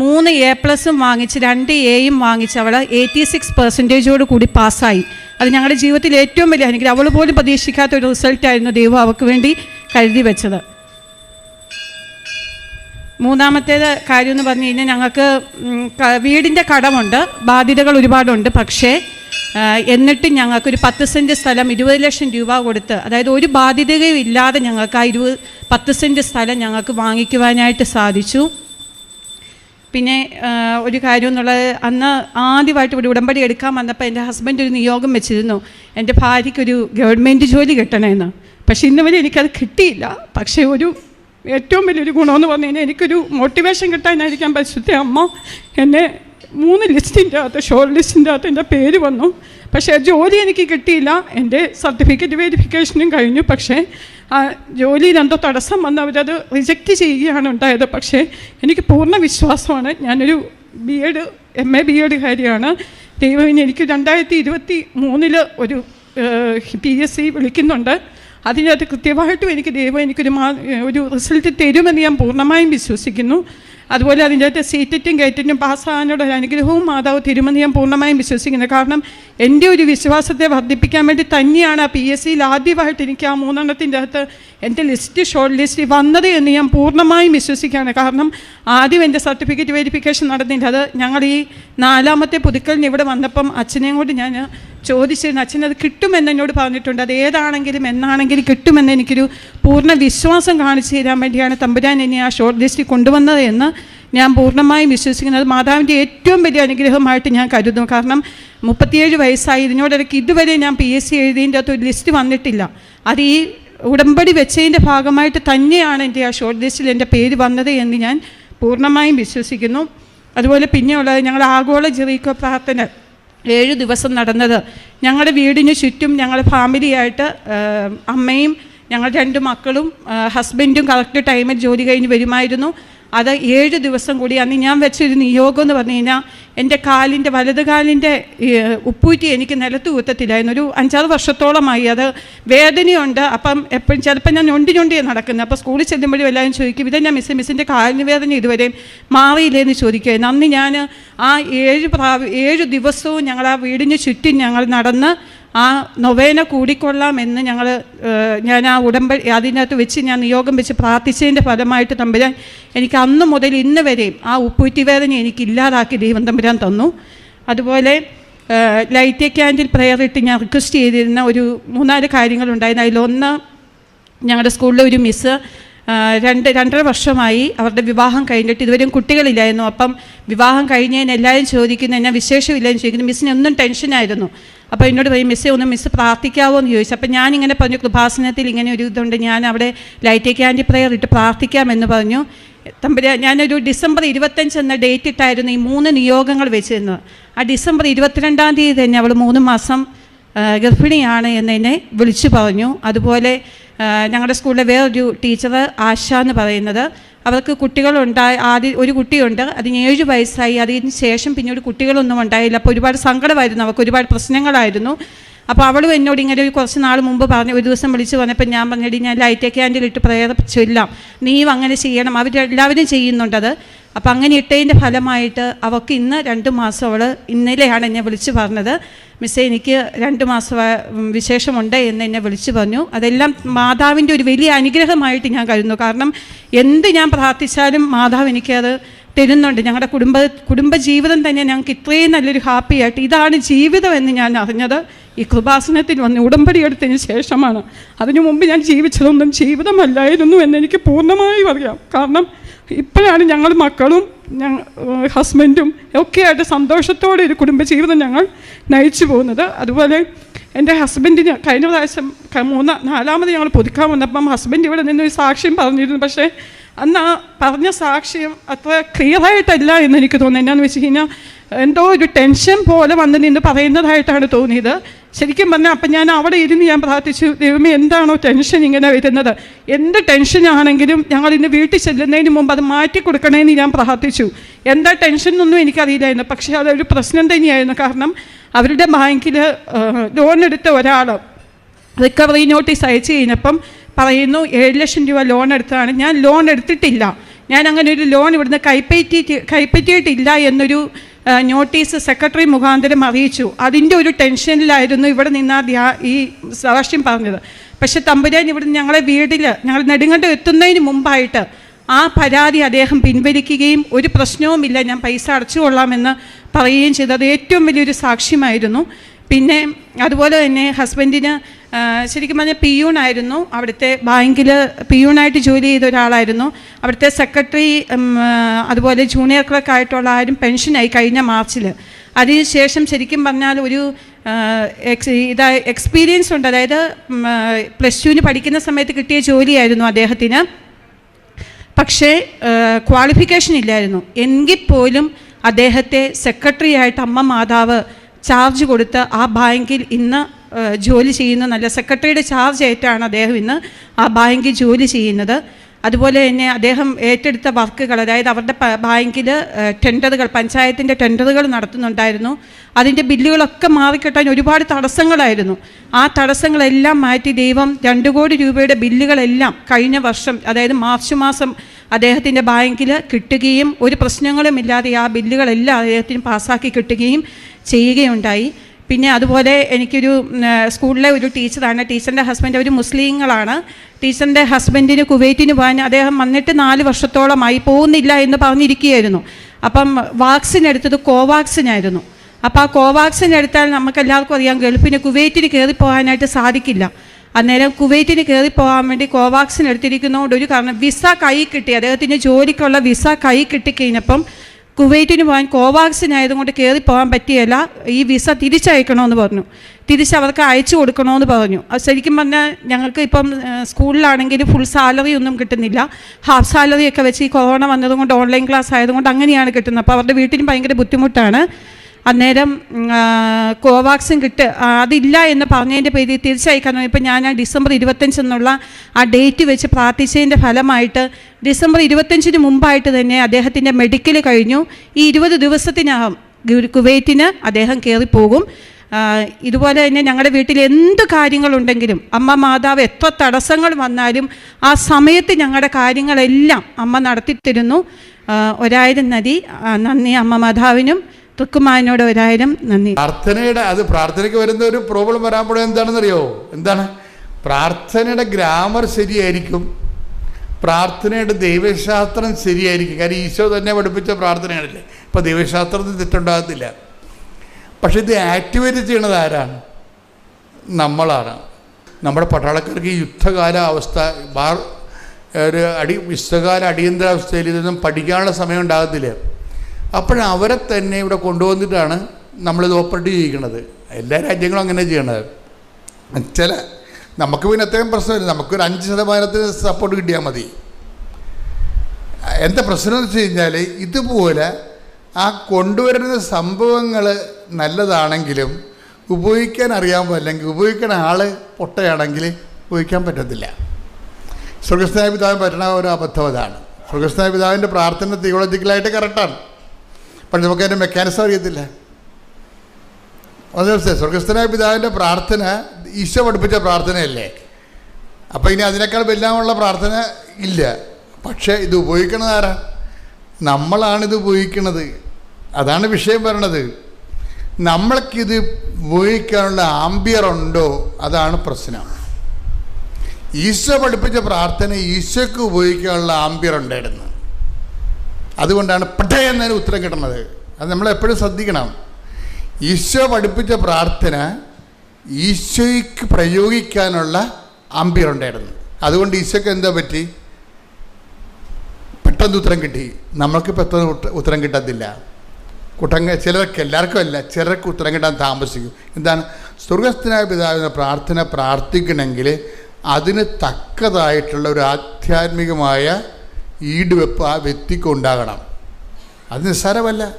മൂന്ന് എ പ്ലസും വാങ്ങിച്ച് രണ്ട് എയും വാങ്ങിച്ച് അവൾ എയ്റ്റി സിക്സ് പെർസെന്റേജോട് കൂടി പാസ്സായി. അത് ഞങ്ങളുടെ ജീവിതത്തിൽ ഏറ്റവും വലിയ അനുഗ്രഹം. അവൾ പോലും പ്രതീക്ഷിക്കാത്ത ഒരു റിസൾട്ടായിരുന്നു ദൈവം അവൾക്ക് വേണ്ടി കരുതി വെച്ചത്. മൂന്നാമത്തേത് കാര്യം എന്ന് പറഞ്ഞു കഴിഞ്ഞാൽ ഞങ്ങൾക്ക് വീടിന്റെ കടമുണ്ട്. ബാധ്യതകൾ ഒരുപാടുണ്ട്. പക്ഷേ എന്നിട്ട് ഞങ്ങൾക്ക് ഒരു പത്ത് സെന്റ് സ്ഥലം ഇരുപത് ലക്ഷം രൂപ കൊടുത്ത് അതായത് ഒരു ബാധ്യതയും ഇല്ലാതെ ഞങ്ങൾക്ക് ആ ഇരുപത് പത്ത് സെന്റ് സ്ഥലം ഞങ്ങൾക്ക് വാങ്ങിക്കുവാനായിട്ട് സാധിച്ചു. പിന്നെ ഒരു കാര്യം എന്നുള്ളത് അന്ന് ആദ്യമായിട്ട് ഇവിടെ ഉടമ്പടി എടുക്കാൻ വന്നപ്പോൾ എന്റെ ഹസ്ബൻഡ് ഒരു നിയോഗം വെച്ചിരുന്നു. എന്റെ ഭാര്യയ്ക്കൊരു ഗവൺമെന്റ് ജോലി കിട്ടണമെന്ന്. പക്ഷേ ഇന്ന് വരെ എനിക്കത് കിട്ടിയില്ല. പക്ഷേ ഒരു ഏറ്റവും വലിയൊരു ഗുണമെന്ന് പറഞ്ഞു കഴിഞ്ഞാൽ എനിക്കൊരു മോട്ടിവേഷൻ കിട്ടാനായിരിക്കാൻ പരിശുദ്ധ അമ്മ എന്നെ മൂന്ന് ലിസ്റ്റിന്റെ അകത്ത് ഷോർട്ട് ലിസ്റ്റിന്റെ അകത്ത് എന്റെ പേര് വന്നു. പക്ഷേ ജോലി എനിക്ക് കിട്ടിയില്ല. എന്റെ സർട്ടിഫിക്കറ്റ് വെരിഫിക്കേഷനും കഴിഞ്ഞു. പക്ഷേ ആ ജോലിയിൽ എന്തോ തടസ്സം വന്ന് അവരത് റിജക്റ്റ് ചെയ്യുകയാണ് ഉണ്ടായത്. പക്ഷേ എനിക്ക് പൂർണ വിശ്വാസമാണ്. ഞാനൊരു B Ed M A B Ed കാര്യമാണ് ദൈവം എനിക്ക് രണ്ടായിരത്തി ഇരുപത്തി മൂന്നിൽ ഒരു പി എസ് സി വിളിക്കുന്നുണ്ട് അതിനകത്ത് കൃത്യമായിട്ടും എനിക്ക് ദൈവം എനിക്കൊരു മാ ഒരു റിസൾട്ട് തരുമെന്ന് ഞാൻ പൂർണമായും വിശ്വസിക്കുന്നു. അതുപോലെ അതിന്റെ സീറ്റിറ്റും കയറ്റിറ്റും പാസ്സാകാനുള്ള ഒരു അനുഗ്രഹവും മാതാവ് തിരുമതി ഞാൻ പൂർണമായും വിശ്വസിക്കുന്നത് കാരണം എന്റെ ഒരു വിശ്വാസത്തെ വർദ്ധിപ്പിക്കാൻ വേണ്ടി തന്നെയാണ് ആ പി എസ് സിയിൽ ആദ്യമായിട്ട് എനിക്ക് ആ മൂന്നെണ്ണത്തിന്റെ അകത്ത് എന്റെ ലിസ്റ്റ് ഷോർട്ട് ലിസ്റ്റ് വന്നത് എന്ന് ഞാൻ പൂർണമായും വിശ്വസിക്കുകയാണ്. കാരണം ആദ്യം എന്റെ സർട്ടിഫിക്കറ്റ് വെരിഫിക്കേഷൻ നടന്നില്ല. അത് ഞങ്ങൾ ഈ നാലാമത്തെ പുതുക്കലിന് ഇവിടെ വന്നപ്പം അച്ഛനെയും കൊണ്ട് ഞാൻ ചോദിച്ചിരുന്നു. അച്ഛൻ അത് കിട്ടുമെന്ന് എന്നോട് പറഞ്ഞിട്ടുണ്ട്. അത് ഏതാണെങ്കിലും എന്നാണെങ്കിലും കിട്ടുമെന്ന് എനിക്കൊരു പൂർണ വിശ്വാസം കാണിച്ചു തരാൻ വേണ്ടിയാണ് തമ്പുരാൻ എന്നെ ആ ഷോർട്ട് ലിസ്റ്റിൽ കൊണ്ടുവന്നത് എന്ന് ഞാൻ പൂർണമായും വിശ്വസിക്കുന്നത് മാതാവിന്റെ ഏറ്റവും വലിയ അനുഗ്രഹമായിട്ട് ഞാൻ കരുതുന്നു. കാരണം മുപ്പത്തിയേഴ് വയസ്സായി. ഇതിനോടിടയ്ക്ക് ഇതുവരെ ഞാൻ പി എസ് സി എഴുതിയതിന്റെ അകത്ത് ഒരു ലിസ്റ്റ് വന്നിട്ടില്ല. അത് ഈ ഉടമ്പടി വെച്ചതിന്റെ ഭാഗമായിട്ട് തന്നെയാണ് എന്റെ ആ ഷോർട്ട് ലിസ്റ്റിൽ എന്റെ പേര് വന്നത് എന്ന് ഞാൻ പൂർണമായും വിശ്വസിക്കുന്നു. അതുപോലെ പിന്നെയുള്ളത് ഞങ്ങൾ ആഗോള ജെറീക്കോ പ്രാർത്ഥന. ഏഴ് ദിവസം നടന്നത്. ഞങ്ങളുടെ വീടിന് ചുറ്റും ഞങ്ങളുടെ ഫാമിലിയായിട്ട് അമ്മയും ഞങ്ങൾ രണ്ട് മക്കളും ഹസ്ബൻഡും കറക്റ്റ് ടൈമിൽ ജോലി കഴിഞ്ഞ് വരുമായിരുന്നു. അത് ഏഴ് ദിവസം കൂടി അന്ന് ഞാൻ വെച്ചൊരു നിയോഗം എന്ന് പറഞ്ഞു കഴിഞ്ഞാൽ എന്റെ കാലിന്റെ വലത് കാലിന്റെ ഉപ്പൂറ്റി എനിക്ക് നിലത്ത് കുത്തത്തില്ലായിരുന്നു ഒരു അഞ്ചാറ് വർഷത്തോളമായി അത് വേദനയുണ്ട്. അപ്പം എപ്പോഴും ചിലപ്പോൾ ഞാൻ ഞൊണ്ടി ഞൊണ്ടിയാണ് നടക്കുന്നത്. അപ്പോൾ സ്കൂളിൽ ചെല്ലുമ്പോഴും എല്ലാവരും ചോദിക്കും ഇതെന്നാ മിസ് മിസ്സിന്റെ കാലിന് വേദന ഇതുവരെയും മാറിയില്ലേന്ന് ചോദിക്കുമായിരുന്നു അന്ന് ഞാൻ ആ ഏഴ് പ്രാവ ഏഴ് ദിവസവും ഞങ്ങൾ ആ വീടിന് ചുറ്റും ഞങ്ങൾ നടന്ന് ആ നൊവേന കൂടിക്കൊള്ളാം എന്ന് ഞങ്ങൾ ഞാൻ ആ ഉടമ്പ അതിനകത്ത് വെച്ച് ഞാൻ നിയോഗം വെച്ച് പ്രാർത്ഥിച്ചതിന്റെ ഫലമായിട്ട് തമ്പുരാൻ എനിക്ക് അന്ന് മുതൽ ഇന്ന് വരെയും ആ ഉപ്പൂറ്റി വേദന എനിക്ക് ഇല്ലാതാക്കി ദൈവം തമ്പുരാൻ തന്നു. അതുപോലെ ലൈറ്റ് ക്യാൻഡിൽ പ്രെയർ ഇട്ട് ഞാൻ റിക്വസ്റ്റ് ചെയ്തിരുന്ന ഒരു മൂന്നാൽ കാര്യങ്ങളുണ്ടായിരുന്നു. അതിലൊന്ന് ഞങ്ങളുടെ സ്കൂളിലെ ഒരു മിസ്സ് രണ്ട് രണ്ടര വർഷമായി അവരുടെ വിവാഹം കഴിഞ്ഞിട്ട് ഇതുവരെയും കുട്ടികളില്ലായിരുന്നു അപ്പം വിവാഹം കഴിഞ്ഞതിന് എല്ലാവരും ചോദിക്കുന്നു എന്നാ വിശേഷമില്ലെന്ന് ചോദിക്കുന്നു. മിസ്സിന് ഒന്നും ടെൻഷനായിരുന്നു. അപ്പോൾ എന്നോട് പറയും മിസ്സെ ഒന്ന് മിസ്സ് പ്രാർത്ഥിക്കാവോ എന്ന് ചോദിച്ചു. അപ്പോൾ ഞാനിങ്ങനെ പറഞ്ഞു കൃപാസനത്തിൽ ഇങ്ങനെ ഒരു ഇതുണ്ട് ഞാൻ അവിടെ ലൈറ്റ് ക്യാൻഡി പ്രയർ ഇട്ട് പ്രാർത്ഥിക്കാമെന്ന് പറഞ്ഞു. തമ്പുരാ ഞാനൊരു ഡിസംബർ ഇരുപത്തഞ്ച് എന്ന ഡേറ്റ് ഇട്ടായിരുന്നു ഈ മൂന്ന് നിയോഗങ്ങൾ വെച്ചിരുന്നത് ആ ഡിസംബർ ഇരുപത്തിരണ്ടാം തീയതി തന്നെ അവൾ മൂന്ന് മാസം ഗർഭിണിയാണ് എന്ന് വിളിച്ചു പറഞ്ഞു. അതുപോലെ ഞങ്ങളുടെ സ്കൂളിലെ വേറൊരു ടീച്ചർ ആശ എന്ന് പറയുന്നത്. അവർക്ക് കുട്ടികളുണ്ടായി ആദ്യം ഒരു കുട്ടിയുണ്ട് അതിന് ഏഴ് വയസ്സായി. അതിന് ശേഷം പിന്നീട് കുട്ടികളൊന്നും ഉണ്ടായില്ല. അപ്പോൾ ഒരുപാട് സങ്കടമായിരുന്നു. അവർക്ക് ഒരുപാട് പ്രശ്നങ്ങളായിരുന്നു. അപ്പോൾ അവളും എന്നോട് ഇങ്ങനെ ഒരു കുറച്ച് നാൾ മുമ്പ് പറഞ്ഞു ഒരു ദിവസം വിളിച്ച് വന്നപ്പോൾ ഞാൻ പറഞ്ഞിട്ട് ഞാൻ ലൈറ്റ് ക്യാൻഡിലിട്ട് പ്രേയർ ചൊല്ലാം. നീയും അങ്ങനെ ചെയ്യണം. അവരെല്ലാവരും ചെയ്യുന്നുണ്ടത് അപ്പോൾ അങ്ങനെ ഇട്ടതിന്റെ ഫലമായിട്ട് അവൾക്ക് ഇന്ന് രണ്ട് മാസം അവൾ ഇന്നലെയാണ് എന്നെ വിളിച്ച് പറഞ്ഞത്. മിസ്സേ എനിക്ക് രണ്ട് മാസം വിശേഷമുണ്ട് എന്ന് എന്നെ വിളിച്ച് പറഞ്ഞു. അതെല്ലാം മാതാവിന്റെ ഒരു വലിയ അനുഗ്രഹമായിട്ട് ഞാൻ കരുതുന്നു. കാരണം എന്ത് ഞാൻ പ്രാർത്ഥിച്ചാലും മാതാവ് എനിക്കത് തരുന്നുണ്ട്. ഞങ്ങളുടെ കുടുംബ കുടുംബജീവിതം തന്നെ ഞങ്ങൾക്ക് ഇത്രയും നല്ലൊരു ഹാപ്പി ആയിട്ട് ഇതാണ് ജീവിതം എന്ന് ഞാൻ അറിഞ്ഞത്. ഈ കൃപാസനത്തിൽ വന്ന് ഉടമ്പടി എടുത്തതിന് ശേഷമാണ്. അതിനു മുമ്പ് ഞാൻ ജീവിച്ചതൊന്നും ജീവിതമല്ലായിരുന്നു എന്ന് എനിക്ക് പൂർണമായും അറിയാം. കാരണം ഇപ്പോഴാണ് ഞങ്ങൾ മക്കളും ഞങ്ങൾ ഹസ്ബൻഡും ഒക്കെയായിട്ട് സന്തോഷത്തോടെ ഒരു കുടുംബജീവിതം ഞങ്ങൾ നയിച്ചു പോകുന്നത്. അതുപോലെ എന്റെ ഹസ്ബൻഡിന് കഴിഞ്ഞ പ്രാവശ്യം മൂന്ന നാലാമത് ഞങ്ങൾ പുതുക്കാൻ വന്നപ്പം ഹസ്ബൻഡ് ഇവിടെ നിന്ന് ഒരു സാക്ഷ്യം പറഞ്ഞിരുന്നു. പക്ഷേ അന്ന് ആ പറഞ്ഞ സാക്ഷ്യം അത്ര ക്ലിയറായിട്ടല്ല എന്ന് എനിക്ക് തോന്നുന്നു. എന്നാന്ന് വെച്ച് കഴിഞ്ഞാൽ എന്തോ ഒരു ടെൻഷൻ പോലെ വന്ന് നിന്ന് പറയുന്നതായിട്ടാണ് തോന്നിയത്. ശരിക്കും പറഞ്ഞാൽ അപ്പം ഞാൻ അവിടെ ഇരുന്ന് ഞാൻ പ്രാർത്ഥിച്ചു ദൈവമേ എന്താണോ ടെൻഷൻ ഇങ്ങനെ വരുന്നത്? എന്ത് ടെൻഷനാണെങ്കിലും ഞങ്ങൾ ഇന്ന് വീട്ടിൽ ചെല്ലുന്നതിന് മുമ്പ് അത് മാറ്റി കൊടുക്കണമെന്ന് ഞാൻ പ്രാർത്ഥിച്ചു. എന്താ ടെൻഷൻ എന്നൊന്നും എനിക്കറിയില്ലായിരുന്നു. പക്ഷേ അതൊരു പ്രശ്നം തന്നെയായിരുന്നു. കാരണം അവരുടെ ബാങ്കിൽ ലോൺ എടുത്ത ഒരാൾ റിക്കവറി നോട്ടീസ് അയച്ചു കഴിഞ്ഞപ്പം പറയുന്നു ഏഴ് ലക്ഷം രൂപ ലോൺ എടുത്തതാണ്. ഞാൻ ലോൺ എടുത്തിട്ടില്ല. ഞാൻ അങ്ങനെ ഒരു ലോൺ ഇവിടുന്ന് കൈപ്പറ്റി കൈപ്പറ്റിയിട്ടില്ല എന്നൊരു നോട്ടീസ് സെക്രട്ടറി മുഖാന്തരം അറിയിച്ചു. അതിന്റെ ഒരു ടെൻഷനിലായിരുന്നു ഇവിടെ നിന്ന് ധ്യാ ഈ സാക്ഷ്യം പറഞ്ഞത്. പക്ഷെ തമ്പുരാൻ ഇവിടുന്ന് ഞങ്ങളെ വീട്ടിൽ ഞങ്ങൾ നെടുങ്കണ്ടം എത്തുന്നതിന് മുമ്പായിട്ട് ആ പരാതി അദ്ദേഹം പിൻവലിക്കുകയും ഒരു പ്രശ്നവുമില്ല ഞാൻ പൈസ അടച്ചു കൊള്ളാമെന്ന് പറയുകയും ചെയ്തു അത് ഏറ്റവും വലിയൊരു സാക്ഷ്യമായിരുന്നു. പിന്നെ അതുപോലെ തന്നെ ഹസ്ബൻഡിന് ശരിക്കും പറഞ്ഞാൽ പിയൂണായിരുന്നു. അവിടുത്തെ ബാങ്കിൽ പിയൂണായിട്ട് ജോലി ചെയ്ത ഒരാളായിരുന്നു. അവിടുത്തെ സെക്രട്ടറി അതുപോലെ ജൂനിയർ ക്ലർക്ക് ആയിട്ടുള്ള ആരും പെൻഷനായി കഴിഞ്ഞ മാർച്ചിൽ അതിനുശേഷം ശരിക്കും പറഞ്ഞാൽ ഒരു എക്സ് ഇതാ എക്സ്പീരിയൻസ് ഉണ്ട്. അതായത് പ്ലസ് ടുവിന് പഠിക്കുന്ന സമയത്ത് കിട്ടിയ ജോലിയായിരുന്നു അദ്ദേഹത്തിന്. പക്ഷേ ക്വാളിഫിക്കേഷൻ ഇല്ലായിരുന്നു. എങ്കിൽ പോലും അദ്ദേഹത്തെ സെക്രട്ടറി ആയിട്ട് അമ്മ മാതാവ് ചാർജ് കൊടുത്ത് ആ ബാങ്കിൽ ഇന്ന് ജോലി ചെയ്യുന്ന നല്ല സെക്രട്ടറിയുടെ ചാർജ് ഏറ്റാണ് അദ്ദേഹം ഇന്ന് ആ ബാങ്കിൽ ജോലി ചെയ്യുന്നത്. അതുപോലെ തന്നെ അദ്ദേഹം ഏറ്റെടുത്ത വർക്കുകൾ അതായത് അവരുടെ ബാങ്കിൽ ടെൻഡറുകൾ പഞ്ചായത്തിന്റെ ടെൻഡറുകൾ നടത്തുന്നുണ്ടായിരുന്നു. അതിന്റെ ബില്ലുകളൊക്കെ മാറിക്കിട്ടാൻ ഒരുപാട് തടസ്സങ്ങളായിരുന്നു. ആ തടസ്സങ്ങളെല്ലാം മാറ്റി ദൈവം രണ്ട് കോടി രൂപയുടെ ബില്ലുകളെല്ലാം കഴിഞ്ഞ വർഷം അതായത് മാർച്ച് മാസം അദ്ദേഹത്തിന്റെ ബാങ്കിൽ കിട്ടുകയും ഒരു പ്രശ്നങ്ങളുമില്ലാതെ ആ ബില്ലുകളെല്ലാം അദ്ദേഹത്തിന് പാസ്സാക്കി കിട്ടുകയും ചെയ്യുകയുണ്ടായി. പിന്നെ അതുപോലെ എനിക്കൊരു സ്കൂളിലെ ഒരു ടീച്ചറാണ്. ടീച്ചറിന്റെ ഹസ്ബൻഡ് അവർ മുസ്ലിങ്ങളാണ്. ടീച്ചറിന്റെ ഹസ്ബൻഡിന് കുവൈറ്റിന് പോകാൻ അദ്ദേഹം വന്നിട്ട് നാല് വർഷത്തോളമായി. പോകുന്നില്ല എന്ന് പറഞ്ഞിരിക്കുകയായിരുന്നു. അപ്പം വാക്സിൻ എടുത്തത് കോവാക്സിൻ ആയിരുന്നു. അപ്പോൾ ആ കോവാക്സിൻ എടുത്താൽ നമുക്ക് എല്ലാവർക്കും അറിയാം ഗൾഫിന് കുവൈറ്റിന് കയറി പോകാനായിട്ട് സാധിക്കില്ല. അന്നേരം കുവൈറ്റിന് കയറി പോകാൻ വേണ്ടി കോവാക്സിൻ എടുത്തിരിക്കുന്നതുകൊണ്ട് ഒരു കാരണം വിസ കൈ കിട്ടി. അദ്ദേഹത്തിന് ജോലിക്കുള്ള വിസ കൈ കിട്ടിക്കഴിഞ്ഞപ്പം കുവൈറ്റിന് പോകാൻ കോവാക്സിൻ ആയതുകൊണ്ട് കയറി പോകാൻ പറ്റിയല്ല. ഈ വിസ തിരിച്ചയക്കണമെന്ന് പറഞ്ഞു. തിരിച്ച് അവർക്ക് അയച്ചു കൊടുക്കണമെന്ന് പറഞ്ഞു. ശരിക്കും പറഞ്ഞാൽ ഞങ്ങൾക്ക് ഇപ്പം സ്കൂളിലാണെങ്കിൽ ഫുൾ സാലറി ഒന്നും കിട്ടുന്നില്ല. ഹാഫ് സാലറി ഒക്കെ വെച്ച് ഈ കൊറോണ വന്നതുകൊണ്ട് ഓൺലൈൻ ക്ലാസ് ആയതുകൊണ്ട് അങ്ങനെയാണ് കിട്ടുന്നത്. അപ്പോൾ അവരുടെ വീട്ടിലും ഭയങ്കര ബുദ്ധിമുട്ടാണ്. അന്നേരം കോവാക്സിൻ കിട്ട് അതില്ല എന്ന് പറഞ്ഞതിന്റെ പേരിൽ തിരിച്ചയക്കാൻ ഇപ്പം ഞാൻ ആ ഡിസംബർ ഇരുപത്തഞ്ച് എന്നുള്ള ആ ഡേറ്റ് വെച്ച് പ്രാർത്ഥിച്ചതിന്റെ ഫലമായിട്ട് ഡിസംബർ ഇരുപത്തഞ്ചിന് മുമ്പായിട്ട് തന്നെ അദ്ദേഹത്തിന്റെ മെഡിക്കൽ കഴിഞ്ഞു. ഈ ഇരുപത് ദിവസത്തിനകം കുവൈറ്റിന് അദ്ദേഹം കയറിപ്പോകും ഇതുപോലെ തന്നെ ഞങ്ങളുടെ വീട്ടിൽ എന്ത് കാര്യങ്ങളുണ്ടെങ്കിലും അമ്മ മാതാവ് എത്ര തടസ്സങ്ങൾ വന്നാലും ആ സമയത്ത് ഞങ്ങളുടെ കാര്യങ്ങളെല്ലാം അമ്മ നടത്തിത്തരുന്നു. ഒരായിരം നദി നന്ദി അമ്മ മാതാവിനും. തൃക്കുമാനോട് ഒരായിരം നന്ദി. പ്രാർത്ഥനയുടെ അത് പ്രാർത്ഥനയ്ക്ക് വരുന്ന ഒരു പ്രോബ്ലം വരാൻ എന്താണെന്നറിയോ? എന്താണ്? പ്രാർത്ഥനയുടെ ഗ്രാമർ ശരിയായിരിക്കും. പ്രാർത്ഥനയുടെ ദൈവശാസ്ത്രം ശരിയായിരിക്കും. കാര്യം ഈശോ തന്നെ പഠിപ്പിച്ച പ്രാർത്ഥനയാണല്ലേ? ഇപ്പോൾ ദൈവശാസ്ത്രത്തിൽ തെറ്റുണ്ടാകത്തില്ല. പക്ഷെ ഇത് ആക്ടിവേറ്റ് ചെയ്യണത് ആരാണ്? നമ്മളാണ്. നമ്മുടെ പട്ടാളക്കാർക്ക് യുദ്ധകാല അവസ്ഥ ബാർ ഒരു അടി യുദ്ധകാല അടിയന്തരാവസ്ഥയിൽ ഇതൊന്നും പഠിക്കാനുള്ള സമയം ഉണ്ടാകത്തില്ല. അപ്പോഴവരെ തന്നെ ഇവിടെ കൊണ്ടുവന്നിട്ടാണ് നമ്മളിത് ഓപ്പറേറ്റ് ചെയ്യിക്കുന്നത് എല്ലാ രാജ്യങ്ങളും അങ്ങനെ ചെയ്യണത്. ചില നമുക്ക് പിന്നെ അത്രയും പ്രശ്നമില്ല. നമുക്കൊരു അഞ്ച് ശതമാനത്തിന് സപ്പോർട്ട് കിട്ടിയാൽ മതി. എന്താ പ്രശ്നം എന്ന് വെച്ച് കഴിഞ്ഞാൽ ഇതുപോലെ ആ കൊണ്ടുവരുന്ന സംഭവങ്ങൾ നല്ലതാണെങ്കിലും ഉപയോഗിക്കാൻ അറിയാമോ? അല്ലെങ്കിൽ ഉപയോഗിക്കുന്ന ആൾ പൊട്ടയാണെങ്കിൽ ഉപയോഗിക്കാൻ പറ്റത്തില്ല. സ്വർഗസ്നായ പിതാവിന് പറ്റണ ഒരു അബദ്ധം അതാണ്. പിതാവിന്റെ പ്രാർത്ഥന തിയോളജിക്കലായിട്ട് കറക്റ്റാണ് പക്ഷെ നമുക്ക് അതിന്റെ മെക്കാനിസം അറിയത്തില്ല. ദിവസം സ്വർഗസ്ഥനായ പിതാവിന്റെ പ്രാർത്ഥന ഈശോ പഠിപ്പിച്ച പ്രാർത്ഥനയല്ലേ? അപ്പോൾ ഇനി അതിനേക്കാൾ വല്ലാമുള്ള പ്രാർത്ഥന ഇല്ല. പക്ഷേ ഇത് ഉപയോഗിക്കണത് ആരാ? നമ്മളാണിത് ഉപയോഗിക്കുന്നത് അതാണ് വിഷയം പറയണത്. നമ്മൾക്കിത് ഉപയോഗിക്കാനുള്ള ആംബിയർ ഉണ്ടോ? അതാണ് പ്രശ്നം. ഈശോ പഠിപ്പിച്ച പ്രാർത്ഥന ഈശോയ്ക്ക് ഉപയോഗിക്കാനുള്ള ആംബിയർ ഉണ്ടായിരുന്നു. അതുകൊണ്ടാണ് പട്ടേ എന്നതിന് ഉത്തരം കിട്ടുന്നത്. അത് നമ്മളെപ്പോഴും ശ്രദ്ധിക്കണം. ഈശോ പഠിപ്പിച്ച പ്രാർത്ഥന ഈശോയ്ക്ക് പ്രയോഗിക്കാനുള്ള ആംബിയർ ഉണ്ടായിരുന്നു. അതുകൊണ്ട് ഈശോയ്ക്ക് എന്താ പറ്റി? പെട്ടെന്ന് ഉത്തരം കിട്ടി. നമ്മൾക്ക് പെട്ടെന്ന് ഉത്തരം കിട്ടത്തില്ല. കുട്ടങ്ങ ചിലർക്ക് എല്ലാവർക്കും അല്ല ചിലർക്ക് ഉത്തരം കിട്ടാൻ താമസിക്കും. എന്താണ്? സ്വർഗസ്ഥനായ പിതാവിനെ പ്രാർത്ഥന പ്രാർത്ഥിക്കണമെങ്കിൽ അതിന് തക്കതായിട്ടുള്ള ഒരു ആധ്യാത്മികമായ ഈടുവെപ്പ് ആ വ്യക്തിക്ക് ഉണ്ടാകണം. അത് നിസ്സാരമല്ല.